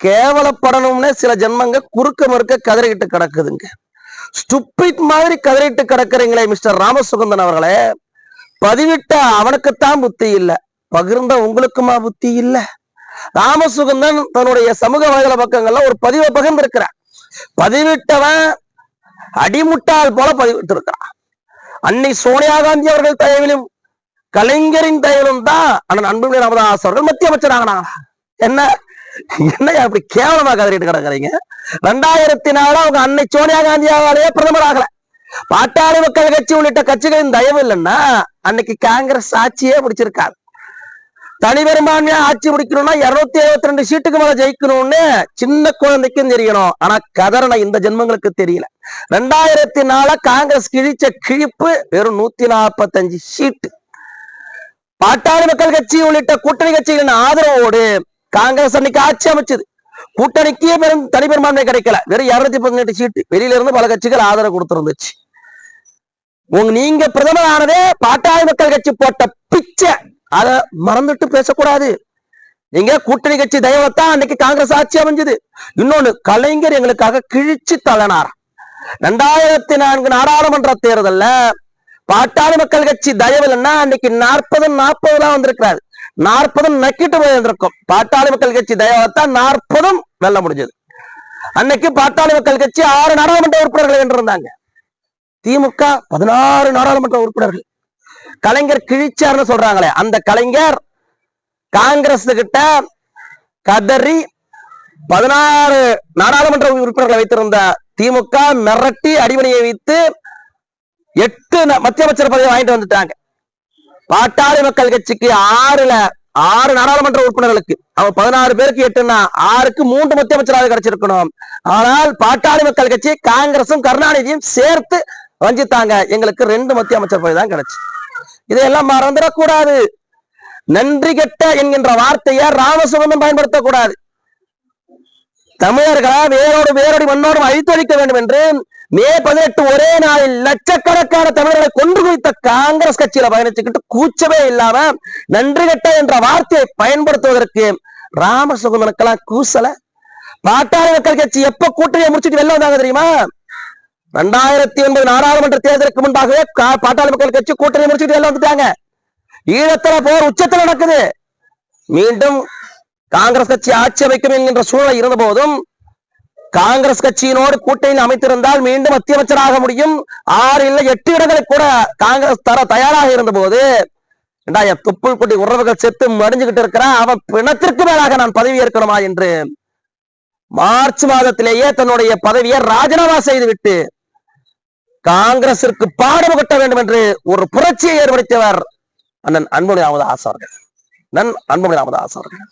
கேவலப்படணும்னே சில ஜென்மங்க குறுக்க மறுக்க கதறிக்கிட்டு கிடக்குதுங்க. ஸ்டுப்பிட் மாதிரி கதறிட்டு கிடக்குறீங்களே மிஸ்டர் ராமசுகந்தன் அவர்களே. பதிவிட்ட அவனுக்குத்தான் புத்தி இல்ல. பகிர்ந்த உங்களுக்குமா புத்தி இல்ல? ராமசுகந்தன் தன்னுடைய சமூக வலைதள பக்கங்கள்ல ஒரு பதிவை பகிர்ந்திருக்கிறான் பதிவிட்டவன் அடிமுட்டால் போல பதிவிட்டு இருக்கிறான் அன்னை சோனியா காந்தி அவர்கள் தயவிலும் கலைஞரின் தயவிலும் தான் அண்ணன் அன்புமணி ராமதாஸ் அவர்கள் மத்திய அமைச்சராங்கண்ணா என்ன? என்னையா அப்படி கேவலமா கதறிட்டு கிடக்குறீங்க? ரெண்டாயிரத்தி நாலு அவங்க அன்னை சோனியா காந்தியாவாலேயே பிரதமர் ஆகல. பாட்டாளி மக்கள் கட்சி உள்ளிட்ட கட்சிகளின் தயவு இல்லைன்னா அன்னைக்கு காங்கிரஸ் ஆட்சியே பிடிச்சிருக்காது தனி பெரும்பான்மையா ஆட்சி பிடிக்கணும்னா இருநூத்தி எழுபத்தி ரெண்டு சீட்டுக்கு மேல ஜெயிக்கணும்னு சின்ன குழந்தைக்கும் தெரியணும். ஆனா கதறனை இந்த ஜென்மங்களுக்கு தெரியல. ரெண்டாயிரத்தி நாலு காங்கிரஸ் கிழிச்ச கிழிப்பு வெறும் நூத்தி நாற்பத்தஞ்சு சீட்டு. பாட்டாளி மக்கள் கட்சி உள்ளிட்ட கூட்டணி கட்சிகளின் ஆதரவோடு காங்கிரஸ் அன்னைக்கு ஆட்சி அமைச்சது. கூட்டணிக்கே பெரும் தனி பெரும்பான்மை கிடைக்கல. வெறும் இருநூத்தி பதினெட்டு சீட்டு. வெளியில இருந்து பல கட்சிகள் ஆதரவு கொடுத்திருந்துச்சு. உங்க நீங்க பிரதமர் ஆனதே பாட்டாளி மக்கள் கட்சி போட்ட பிச்சை. அத மறந்துட்டு பேசக்கூடாது. நீங்க கூட்டணி கட்சி தயவத்தான் அன்னைக்கு காங்கிரஸ் ஆட்சி அமைஞ்சது. இன்னொன்னு கலைஞர் எங்களுக்காக கிழிச்சு தள்ளனார். ரெண்டாயிரத்தி நான்கு நாடாளுமன்ற தேர்தல்ல பாட்டாளி மக்கள் கட்சி தயவுலன்னா அன்னைக்கு நாற்பது நாற்பது தான் வந்திருக்கிறாரு. நாற்பதும் நக்கிட்டு போயிருந்திருக்கும். பாட்டாளி மக்கள் கட்சி தயவத்தான் நாற்பதும் வெல்ல முடிஞ்சது. அன்னைக்கு பாட்டாளி மக்கள் கட்சி ஆறு நாடாளுமன்ற உறுப்பினர்கள் வென்றிருந்தாங்க. திமுக பதினாறு நாடாளுமன்ற உறுப்பினர்கள். கலைஞர் கிழிச்சார்னு சொல்றாங்களே அந்த கலைஞர் காங்கிரஸ் கிட்ட கதறி பதினாறு நாடாளுமன்ற உறுப்பினர்களை வைத்திருந்த திமுக மிரட்டி அடிமணியை வைத்து எட்டு மத்திய அமைச்சர் பதவி வாங்கிட்டு வந்துட்டாங்க. பாட்டாளி மக்கள் கட்சிக்கு ஆறுல ஆறு நாடாளுமன்ற உறுப்பினர்களுக்கு அவன் பதினாறு பேருக்கு எட்டுன்னா ஆறுக்கு மூன்று மத்திய அமைச்சராக கிடைச்சிருக்கணும். ஆனால் பாட்டாளி மக்கள் கட்சி காங்கிரசும் கருணாநிதியும் சேர்த்து வஞ்சித்தாங்க. எங்களுக்கு ரெண்டு மத்திய அமைச்சர் பதவி தான் கிடைச்சு. இதையெல்லாம் மறந்துடக்கூடாது. நன்றி கெட்ட என்கின்ற வார்த்தையை ராமசுகந்தம் பயன்படுத்தக்கூடாது. தமிழர்களா வேரோடு வேரோடு மண்ணோடும் அழித்தொழிக்க வேண்டும் என்று மே பதினெட்டு ஒரே நாளில் லட்சக்கணக்கான தமிழர்களை கொன்று குவித்த காங்கிரஸ் கட்சியில பயணிச்சுக்கிட்டு கூச்சமே இல்லாம நன்றி கட்ட என்ற வார்த்தையை பயன்படுத்துவதற்கு ராமசுகந்தனுக்கெல்லாம் கூசல? பாட்டாளி மக்கள் கட்சி எப்ப கூட்டணியை முடிச்சுட்டு வெளில வந்தாங்க தெரியுமா? ரெண்டாயிரத்தி ஒன்பது நாடாளுமன்ற தேர்தலுக்கு முன்பாகவே கா- பாட்டாளி மக்கள் கட்சி கூட்டணி முடிச்சுட்டு வெளில வந்துட்டாங்க. ஈழத்துல போர் உச்சத்துல நடக்குது. மீண்டும் காங்கிரஸ் கட்சி ஆட்சி அமைக்கும் என்கின்ற சூழல் இருந்த போதும் காங்கிரஸ் கட்சியினோடு கூட்டணி அமைத்திருந்தால் மீண்டும் மத்திய அமைச்சராக முடியும். ஆறு இல்லை எட்டு இடங்களை கூட காங்கிரஸ் தர தயாராக இருந்த போது என் துப்புள் குட்டி உறவுகள் செத்து மடிஞ்சுகிட்டு இருக்கிறான் அவன் பிணத்திற்கு மேலாக நான் பதவி ஏற்கணுமா என்று மார்ச் மாதத்திலேயே தன்னுடைய பதவியை ராஜினாமா செய்துவிட்டு காங்கிரசிற்கு பாடம் கட்ட வேண்டும் என்று ஒரு புரட்சியை ஏற்படுத்தியவர் அண்ணன் அன்புமணி ராமதாஸ் அவர்கள். நன் அன்புமணி ராமதாஸ் அவர்கள்.